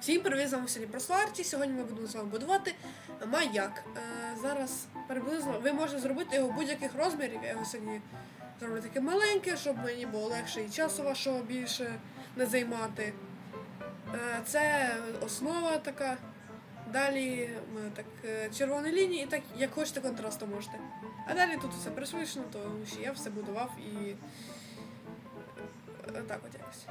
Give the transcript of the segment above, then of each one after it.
Всім привіт, з вами сьогодні про Сларті. Сьогодні ми будемо з вами будувати маяк. Е, зараз приблизно ви можете зробити його будь-яких розмірів. Я його сьогодні зроблю таке маленьке, щоб мені було легше і часу вашого більше не займати. Е, це основа така. Далі так е, червоні лінії, і так як хочете контрасту можете. А далі тут все пришвидшено, тому що я все будував і. Так от якось.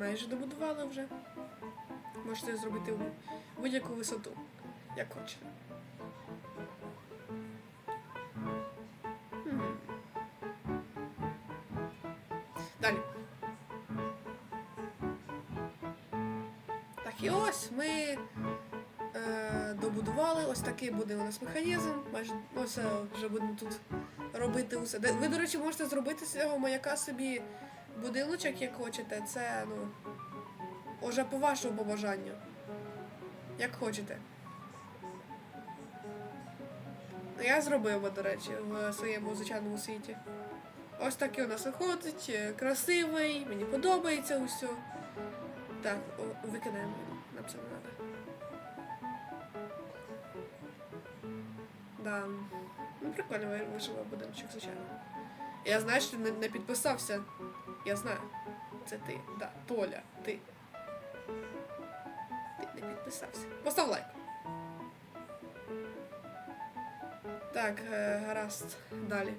Майже добудували вже. Можете зробити будь-яку висоту, як хочете. Далі. Так, і ось ми е, добудували. Ось такий буде у нас механізм. Майже ось е, вже будемо тут робити усе. Ви, до речі, можете зробити з цього маяка собі будиночок, як хочете. Це, ну, уже по вашому бажанню. Як хочете. Ну, Я зробив, до речі, в своєму звичайному світі. Ось такий у нас виходить, е, красивий, мені подобається усе. Так, викидаємо, нам це не треба. Да. Ну, прикольно ви- вийшов будиночок, звичайно. Я знаю, що не підписався. Я знаю. Це ти. Да, Толя, ти. Ти не підписався. Постав лайк. Так, е, гаразд. Далі.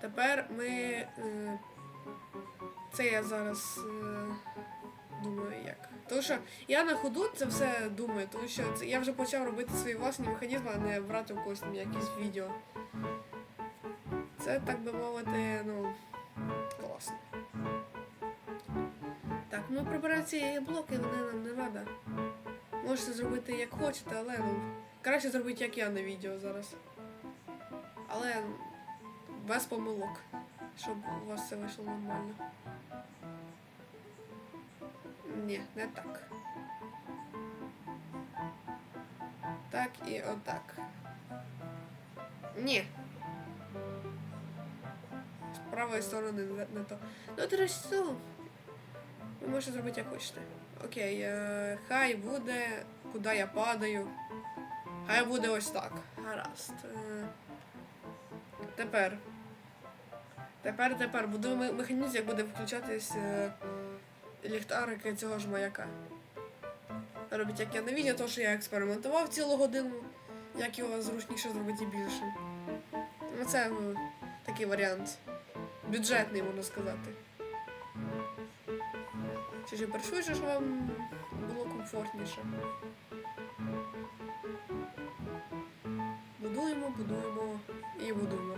Тепер ми. Е, це я зараз е, думаю як. Тому що я на ходу це все думаю, тому що я вже почав робити свої власні механізми, а не брати у когось якісь відео. Це, так би мовити, ну, класно. Так, ну ці блоки, вони нам не треба. Можете зробити як хочете, але ну. Краще зробити, як я на відео зараз. Але ну, без помилок, щоб у вас все вийшло нормально. Ні, не так. Так і отак. Ні. Правої сторони не, не то. Ну, речі, ну, ви можете зробити як хочете. Окей, е, хай буде, куди я падаю. Хай буде ось так. Гаразд. Е, тепер. Тепер, тепер ме- механізм, як буде включатись е, ліхтарики цього ж маяка. Робіть як я на відео, тому що я експериментував цілу годину, як його зручніше зробити більшим. Ну, це ну, такий варіант. Бюджетний, можна сказати. Чи ж пришвидше, щоб вам було комфортніше. Будуємо, будуємо і будуємо.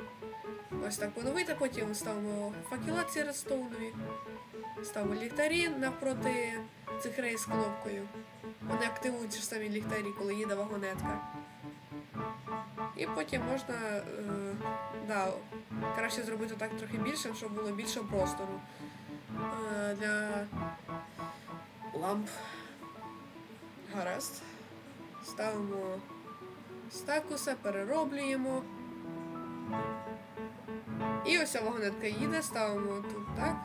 Ось так поновити, потім ставимо факела ці ставимо ліхтарі навпроти цих рейс з кнопкою. Вони активують ж самі ліхтарі, коли їде вагонетка. І потім можна е, да, краще зробити так трохи більше, щоб було більше простору е, для ламп. Гаразд. Ставимо стакуса, перероблюємо. І ось ця вагонетка їде, ставимо тут так.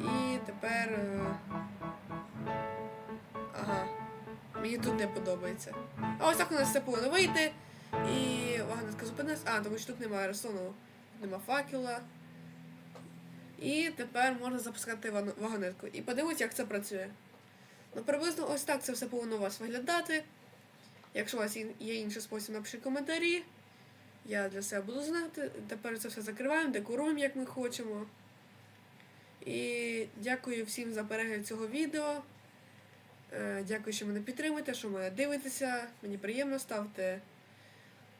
І тепер. е. Мені тут не подобається. А ось так у нас все повинно вийти. І вагонетка зупинилась. А, тому що тут немає ресону, нема факела. І тепер можна запускати вагонетку. І подивіться, як це працює. Ну, приблизно ось так це все повинно у вас виглядати. Якщо у вас є інший спосіб, напишіть коментарі. Я для себе буду знати. Тепер це все закриваємо, декоруємо, як ми хочемо. І дякую всім за перегляд цього відео. Е, Дякую, що мене підтримуєте, що мене дивитеся. Мені приємно ставте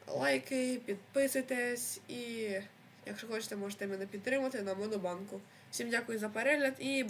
лайки, підписуйтесь і якщо хочете, можете мене підтримати на монобанку. Всім дякую за перегляд і